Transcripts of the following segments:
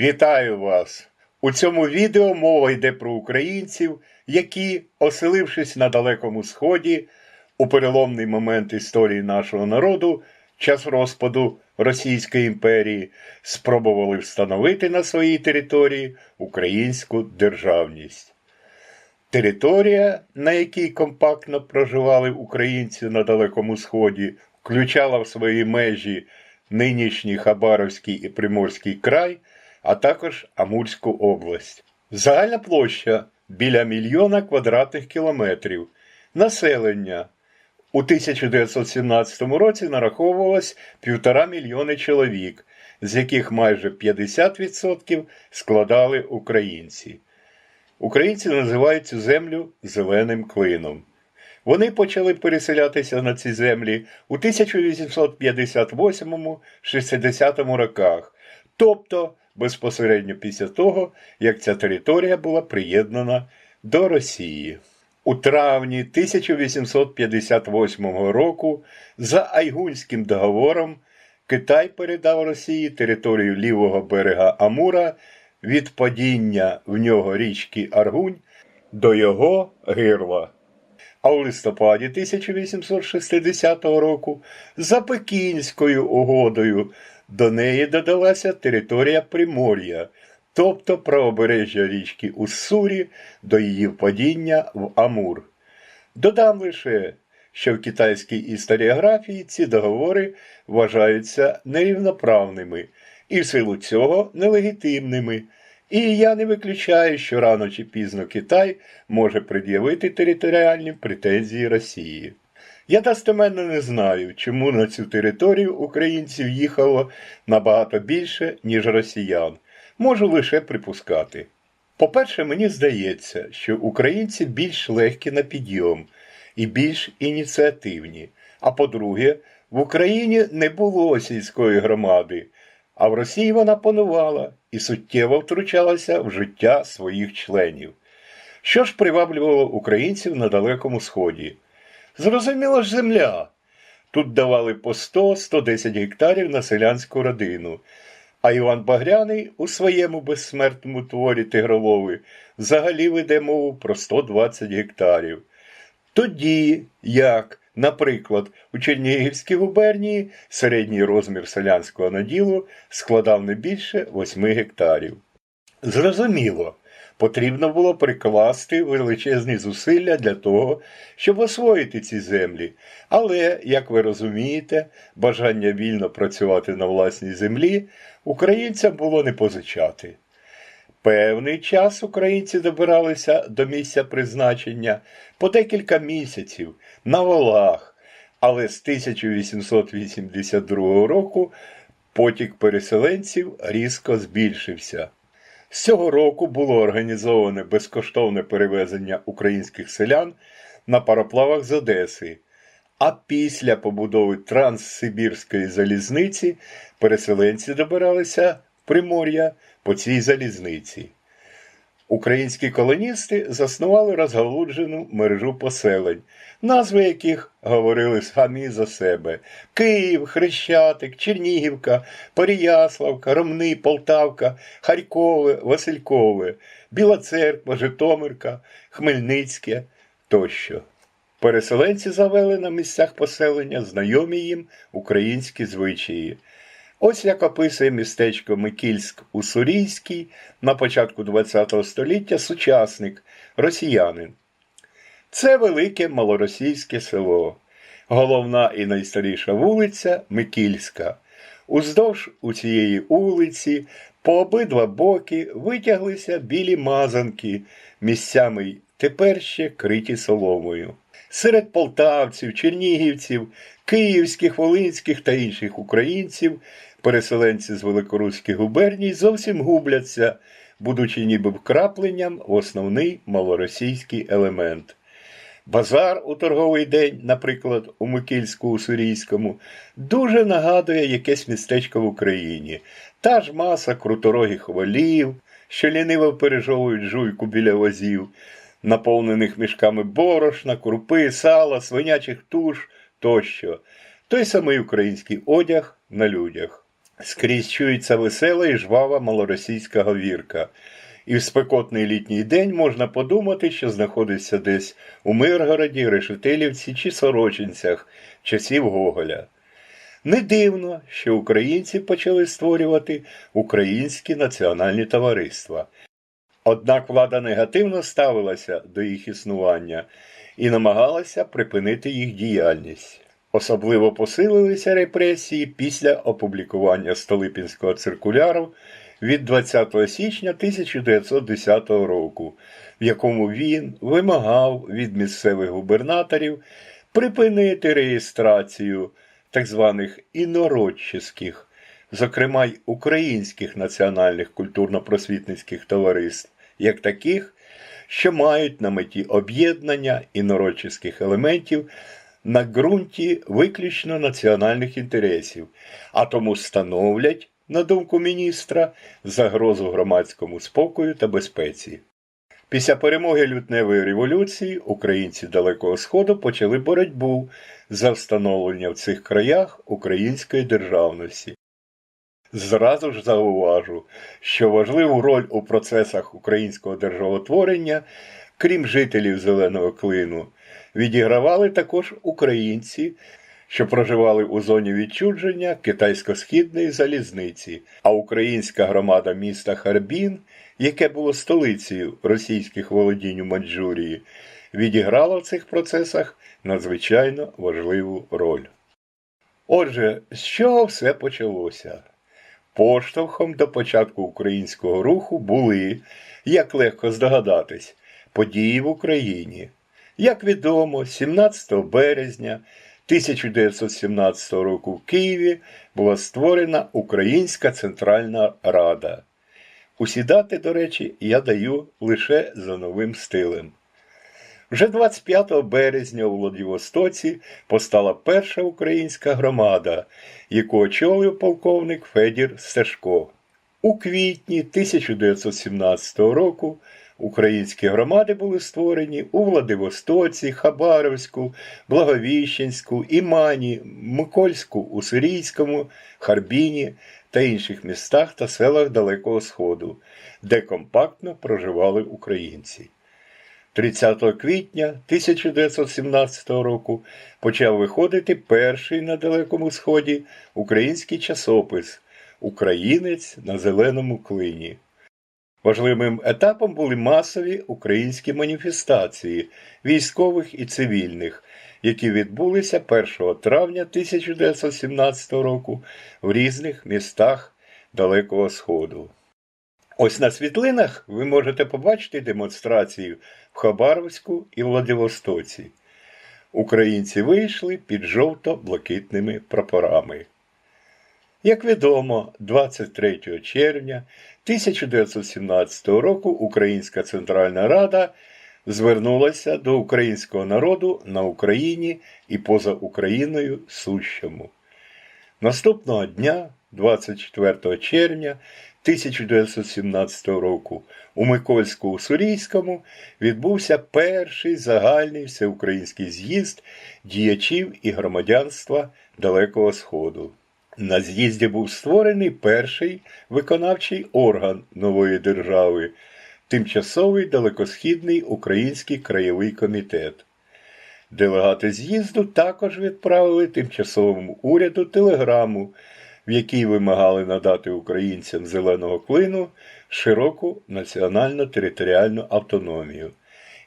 Вітаю вас! У цьому відео мова йде про українців, які, оселившись на Далекому Сході, у переломний момент історії нашого народу, час розпаду Російської імперії, спробували встановити на своїй території українську державність. Територія, на якій компактно проживали українці на Далекому Сході, включала в свої межі нинішній Хабаровський і Приморський край, а також Амурську область. Загальна площа біля мільйона квадратних кілометрів. Населення у 1917 році нараховувалось півтора мільйони чоловік, з яких майже 50% складали українці. Українці називають цю землю зеленим клином. Вони почали переселятися на ці землі у 1858-60 роках, тобто безпосередньо після того, як ця територія була приєднана до Росії. У травні 1858 року за Айгунським договором Китай передав Росії територію лівого берега Амура від падіння в нього річки Аргунь до його гирла. А у листопаді 1860 року за Пекінською угодою до неї додалася територія Примор'я, тобто правобережжя річки Уссурі до її впадіння в Амур. Додам лише, що в китайській історіографії ці договори вважаються нерівноправними і в силу цього нелегітимними. І я не виключаю, що рано чи пізно Китай може пред'явити територіальні претензії Росії. Я достеменно не знаю, чому на цю територію українців їхало набагато більше, ніж росіян. Можу лише припускати. По-перше, мені здається, що українці більш легкі на підйом і більш ініціативні. А по-друге, в Україні не було сільської громади, а в Росії вона панувала і суттєво втручалася в життя своїх членів. Що ж приваблювало українців на Далекому Сході? Зрозуміло ж земля. Тут давали по 100-110 гектарів на селянську родину. А Іван Багряний у своєму безсмертному творі Тигролови взагалі веде мову про 120 гектарів. Тоді, як, наприклад, у Чернігівській губернії середній розмір селянського наділу складав не більше 8 гектарів. Зрозуміло, потрібно було прикласти величезні зусилля для того, щоб освоїти ці землі. Але, як ви розумієте, бажання вільно працювати на власній землі українцям було не позичати. Певний час українці добиралися до місця призначення по декілька місяців на волах, але з 1882 року потік переселенців різко збільшився. З цього року було організоване безкоштовне перевезення українських селян на пароплавах з Одеси, а після побудови Транссибірської залізниці переселенці добиралися в Примор'я по цій залізниці. Українські колоністи заснували розгалуджену мережу поселень, назви яких говорили самі за себе: Київ, Хрещатик, Чернігівка, Переяславка, Ромни, Полтавка, Харькове, Василькове, Біла Церква, Житомирка, Хмельницьке тощо. Переселенці завели на місцях поселення знайомі їм українські звичаї. Ось як описує містечко Микільськ Уссурійський на початку ХХ століття сучасник, росіянин. Це велике малоросійське село, головна і найстаріша вулиця Микільська. Уздовж у цієї вулиці по обидва боки витяглися білі мазанки, місцями тепер ще криті соломою. Серед полтавців, чернігівців, київських, волинських та інших українців переселенці з великоруських губерній зовсім губляться, будучи ніби вкрапленням в основний малоросійський елемент. Базар у торговий день, наприклад, у Микільську Уссурійському, дуже нагадує якесь містечко в Україні. Та ж маса круторогих волів, що ліниво пережовують жуйку біля возів, наповнених мішками борошна, крупи, сала, свинячих туш тощо. Той самий український одяг на людях. Скрізь чується весела і жвава малоросійська говірка. І в спекотний літній день можна подумати, що знаходиться десь у Миргороді, Решетилівці чи Сорочинцях часів Гоголя. Не дивно, що українці почали створювати українські національні товариства. Однак влада негативно ставилася до їх існування і намагалася припинити їх діяльність. Особливо посилилися репресії після опублікування Столипінського циркуляру від 20 січня 1910 року, в якому він вимагав від місцевих губернаторів припинити реєстрацію так званих інородчих, зокрема й українських національних культурно-просвітницьких товариств, як таких, що мають на меті об'єднання інородчих елементів на ґрунті виключно національних інтересів, а тому становлять, на думку міністра, загрозу громадському спокою та безпеці. Після перемоги лютневої революції українці Далекого Сходу почали боротьбу за встановлення в цих краях української державності. Зразу ж зауважу, що важливу роль у процесах українського державотворення, крім жителів Зеленого клину, відігравали також українці, що проживали у зоні відчудження китайсько-східної залізниці, а українська громада міста Харбін, яке було столицею російських володінь у Маньчжурії, відіграла в цих процесах надзвичайно важливу роль. Отже, з чого все почалося? Поштовхом до початку українського руху були, як легко здогадатись, події в Україні. Як відомо, 17 березня 1917 року в Києві була створена Українська Центральна Рада. Усі дати, до речі, я даю лише за новим стилем. Вже 25 березня у Владивостоці постала перша українська громада, яку очолив полковник Федір Стешко. У квітні 1917 року українські громади були створені у Владивостоці, Хабаровську, Благовіщенську, Імані, Микольську, Уссурійському, Харбіні та інших містах та селах Далекого Сходу, де компактно проживали українці. 30 квітня 1917 року почав виходити перший на Далекому Сході український часопис Українець на зеленому клині. Важливим етапом були масові українські маніфестації військових і цивільних, які відбулися 1 травня 1917 року в різних містах Далекого Сходу. Ось на світлинах ви можете побачити демонстрацію в Хабаровську і Владивостоці. Українці вийшли під жовто-блакитними прапорами. Як відомо, 23 червня 1917 року Українська Центральна Рада звернулася до українського народу на Україні і поза Україною сущому. Наступного дня, 24 червня 1917 року, у Микольську Уссурійському відбувся перший загальний всеукраїнський з'їзд діячів і громадянства Далекого Сходу. На з'їзді був створений перший виконавчий орган нової держави Тимчасовий далекосхідний Український краєвий комітет. Делегати з'їзду також відправили тимчасовому уряду телеграму, в якій вимагали надати українцям зеленого клину широку національно-територіальну автономію.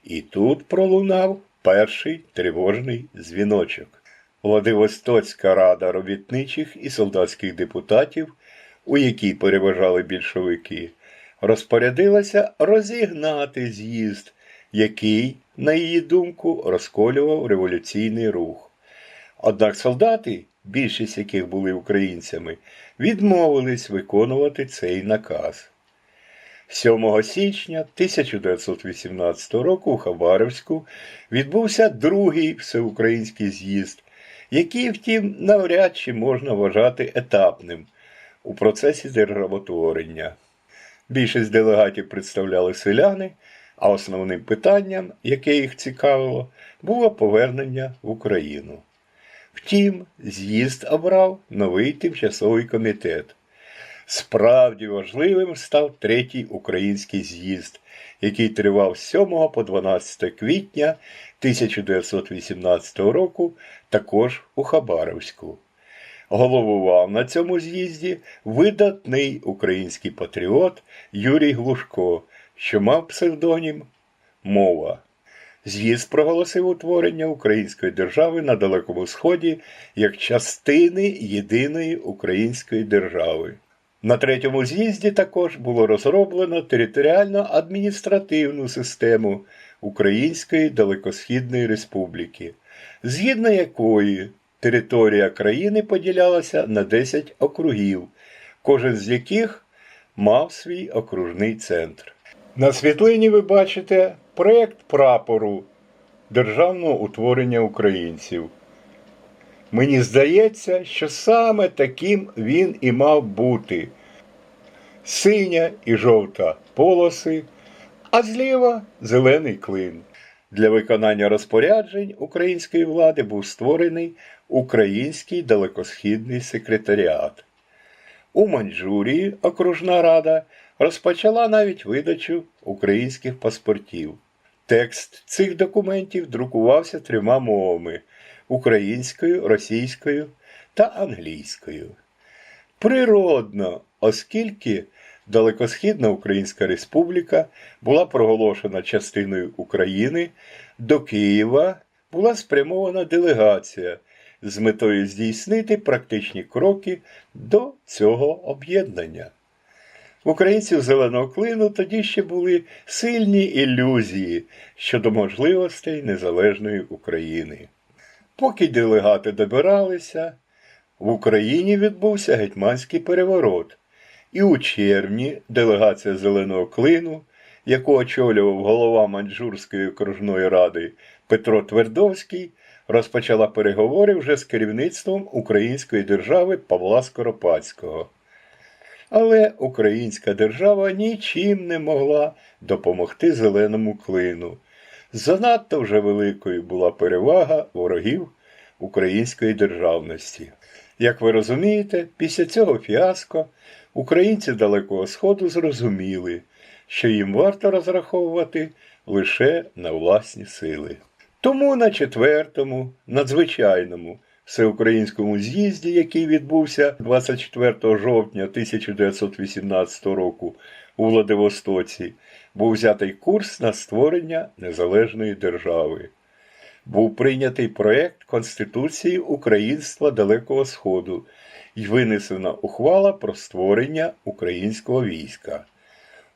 І тут пролунав перший тривожний дзвіночок. Владивостоцька рада робітничих і солдатських депутатів, у якій переважали більшовики, розпорядилася розігнати з'їзд, який, на її думку, розколював революційний рух. Однак солдати, більшість яких були українцями, відмовились виконувати цей наказ. 7 січня 1918 року у Хабаровську відбувся другий всеукраїнський з'їзд, який, втім, навряд чи можна вважати етапним у процесі державотворення. Більшість делегатів представляли селяни, а основним питанням, яке їх цікавило, було повернення в Україну. Втім, з'їзд обрав новий тимчасовий комітет. Справді важливим став третій український з'їзд, який тривав з 7 по 12 квітня 1918 року також у Хабаровську. Головував на цьому з'їзді видатний український патріот Юрій Глушко, що мав псевдонім Мова. З'їзд проголосив утворення Української держави на Далекому Сході як частини єдиної української держави. На третьому з'їзді також було розроблено територіально-адміністративну систему Української Далекосхідної Республіки, згідно якої територія країни поділялася на 10 округів, кожен з яких мав свій окружний центр. На світлині ви бачите проєкт прапору державного утворення українців. Мені здається, що саме таким він і мав бути. Синя і жовта полоси, а зліва зелений клин. Для виконання розпоряджень української влади був створений Український далекосхідний секретаріат. У Маньчжурії окружна рада розпочала навіть видачу українських паспортів. Текст цих документів друкувався трьома мовами українською, російською та англійською. Природно, оскільки Далекосхідна Українська Республіка була проголошена частиною України, до Києва була спрямована делегація з метою здійснити практичні кроки до цього об'єднання. Українців зеленого клину тоді ще були сильні ілюзії щодо можливостей незалежної України. Поки делегати добиралися, в Україні відбувся гетьманський переворот, і у червні делегація зеленого клину, яку очолював голова Маньчжурської окружної ради Петро Твердовський, розпочала переговори вже з керівництвом Української держави Павла Скоропадського. Але українська держава нічим не могла допомогти зеленому клину. Занадто вже великою була перевага ворогів української державності. Як ви розумієте, після цього фіаско українці Далекого Сходу зрозуміли, що їм варто розраховувати лише на власні сили. Тому на четвертому, надзвичайному всеукраїнському з'їзді, який відбувся 24 жовтня 1918 року у Владивостоці, був взятий курс на створення незалежної держави. Був прийнятий проєкт Конституції Українства Далекого Сходу і винесена ухвала про створення українського війська.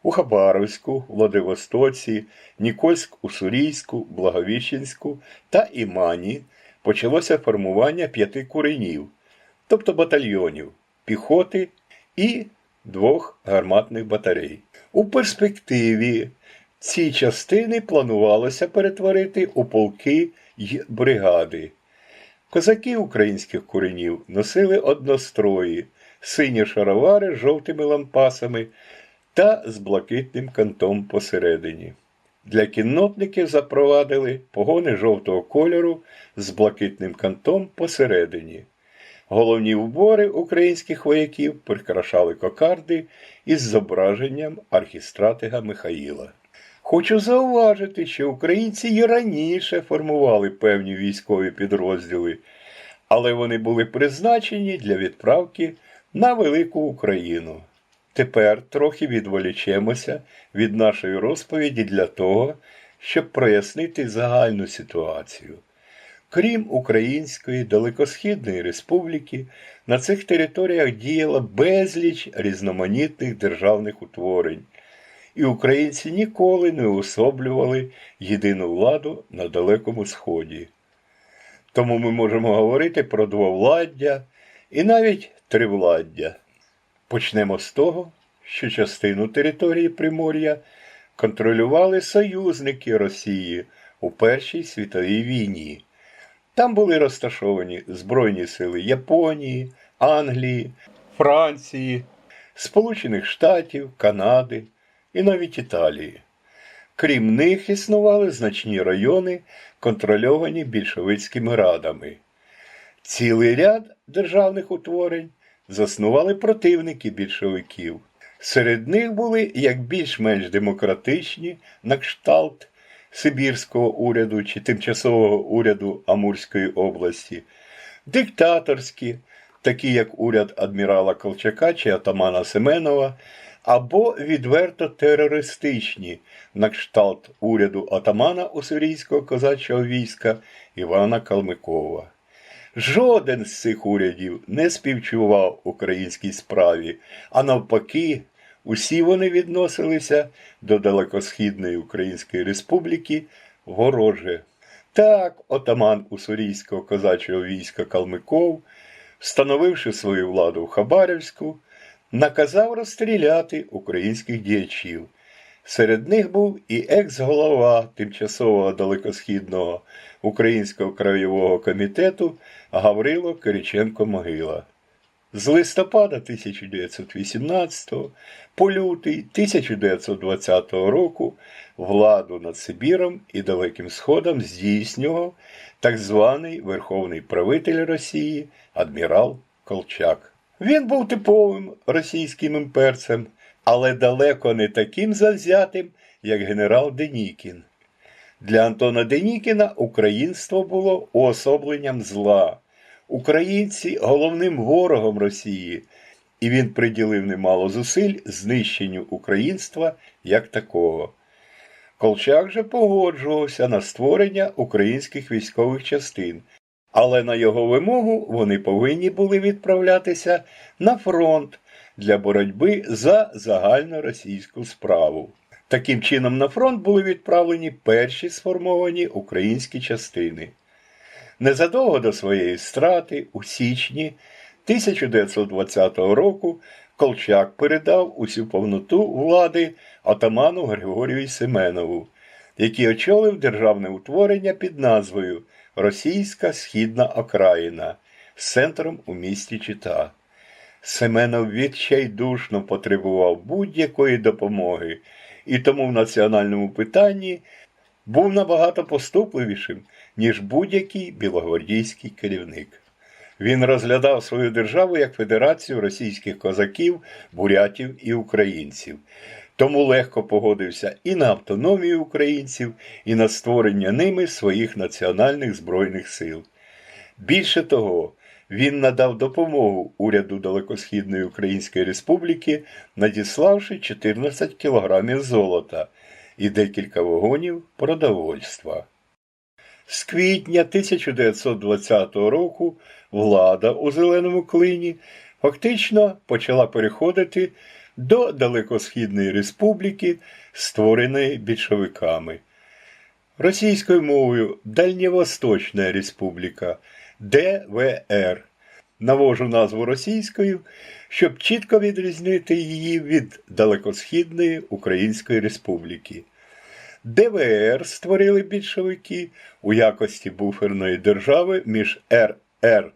У Хабаровську, Владивостоці, Нікольськ-Уссурійську, Благовіщенську та Імані почалося формування п'яти куренів, тобто батальйонів, піхоти і двох гарматних батарей. У перспективі ці частини планувалося перетворити у полки й бригади. Козаки українських куренів носили однострої, сині шаровари з жовтими лампасами та з блакитним кантом посередині. Для кіннотників запровадили погони жовтого кольору з блакитним кантом посередині. Головні убори українських вояків прикрашали кокарди із зображенням архістратига Михаїла. Хочу зауважити, що українці і раніше формували певні військові підрозділи, але вони були призначені для відправки на велику Україну. Тепер трохи відволічемося від нашої розповіді для того, щоб прояснити загальну ситуацію. Крім Української Далекосхідної Республіки, на цих територіях діяла безліч різноманітних державних утворень, і українці ніколи не уособлювали єдину владу на Далекому Сході. Тому ми можемо говорити про двовладдя і навіть тривладдя. Почнемо з того, що частину території Примор'я контролювали союзники Росії у Першій світовій війні. Там були розташовані Збройні сили Японії, Англії, Франції, Сполучених Штатів, Канади і навіть Італії. Крім них існували значні райони, контрольовані більшовицькими радами. Цілий ряд державних утворень заснували противники більшовиків. Серед них були як більш-менш демократичні на кшталт Сибірського уряду чи тимчасового уряду Амурської області, диктаторські, такі як уряд адмірала Колчака чи атамана Семенова, або відверто терористичні на кшталт уряду атамана Уссурійського козачого війська Івана Калмикова. Жоден з цих урядів не співчував українській справі, а навпаки, усі вони відносилися до Далекосхідної Української Республіки вороже. Так, отаман Уссурійського козачого війська Калмиков, встановивши свою владу в Хабарівську, наказав розстріляти українських діячів. Серед них був і екс-голова тимчасового далекосхідного українського краєвого комітету Гаврило Кириченко Могила. З листопада 1918 по лютий 1920 року владу над Сибіром і Далеким Сходом здійснював так званий Верховний правитель Росії адмірал Колчак. Він був типовим російським імперцем, але далеко не таким завзятим, як генерал Денікін. Для Антона Денікіна українство було уособленням зла, українці головним ворогом Росії, і він приділив немало зусиль знищенню українства як такого. Колчак же погоджувався на створення українських військових частин, але на його вимогу вони повинні були відправлятися на фронт для боротьби за загальноросійську справу. Таким чином, на фронт були відправлені перші сформовані українські частини. Незадовго до своєї страти, у січні 1920 року, Колчак передав усю повноту влади атаману Григорію Семенову, який очолив державне утворення під назвою Російська Східна Окраїна з центром у місті Чита. Семенов відчайдушно потребував будь-якої допомоги, і тому в національному питанні був набагато поступливішим, ніж будь-який білогвардійський керівник. Він розглядав свою державу як федерацію російських козаків, бурятів і українців, тому легко погодився і на автономію українців, і на створення ними своїх національних збройних сил. Більше того, він надав допомогу уряду Далекосхідної Української Республіки, надіславши 14 кілограмів золота і декілька вагонів продовольства. З квітня 1920 року влада у Зеленому клині фактично почала переходити до Далекосхідної Республіки, створеної більшовиками. Російською мовою Дальньовосточна Республіка ДВР. Навожу назву російською, щоб чітко відрізнити її від Далекосхідної Української Республіки. ДВР створили більшовики у якості буферної держави між РР,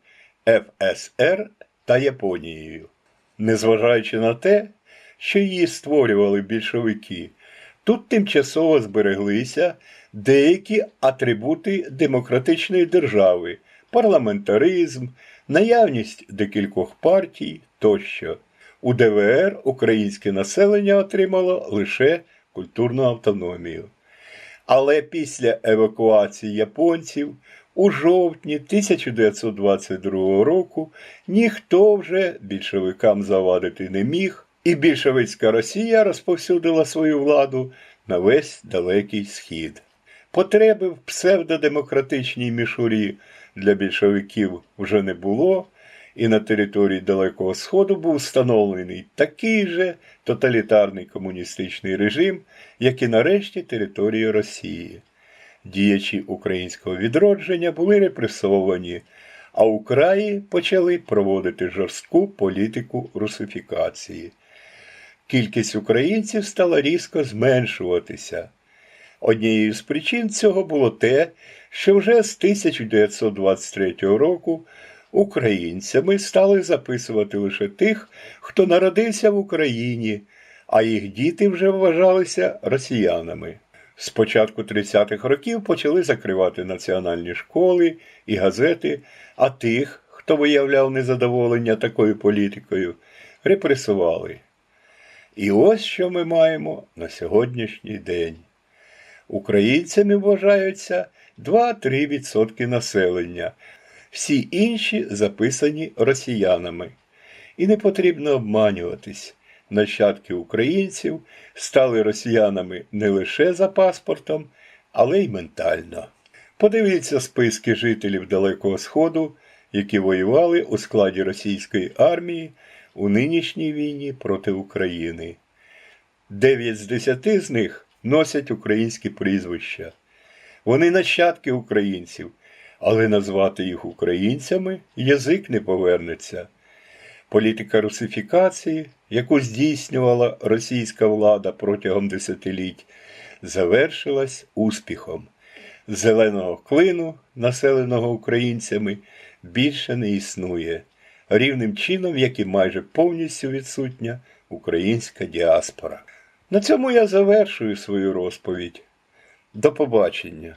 та Японією. Незважаючи на те, що її створювали більшовики, тут тимчасово збереглися деякі атрибути демократичної держави, парламентаризм, наявність декількох партій тощо. У ДВР українське населення отримало лише культурну автономію. Але після евакуації японців у жовтні 1922 року ніхто вже більшовикам завадити не міг, і більшовицька Росія розповсюдила свою владу на весь далекий схід. Потреби в псевдодемократичній мішурі для більшовиків вже не було, і на території Далекого Сходу був встановлений такий же тоталітарний комуністичний режим, як і нарешті території Росії. Діячі українського відродження були репресовані, а у краї почали проводити жорстку політику русифікації. Кількість українців стала різко зменшуватися. Однією з причин цього було те, що вже з 1923 року українцями стали записувати лише тих, хто народився в Україні, а їх діти вже вважалися росіянами. З початку 30-х років почали закривати національні школи і газети, а тих, хто виявляв незадоволення такою політикою, репресували. І ось що ми маємо на сьогоднішній день. Українцями вважаються 2-3% населення, всі інші записані росіянами. І не потрібно обманюватись. Нащадки українців стали росіянами не лише за паспортом, але й ментально. Подивіться списки жителів Далекого Сходу, які воювали у складі російської армії у нинішній війні проти України. Дев'ять з десяти з них носять українські прізвища. Вони нащадки українців, але назвати їх українцями язик не повернеться. Політика русифікації, яку здійснювала російська влада протягом десятиліть, завершилась успіхом. Зеленого клину, населеного українцями, більше не існує, рівним чином, як і майже повністю відсутня українська діаспора. На цьому я завершую свою розповідь. До побачення.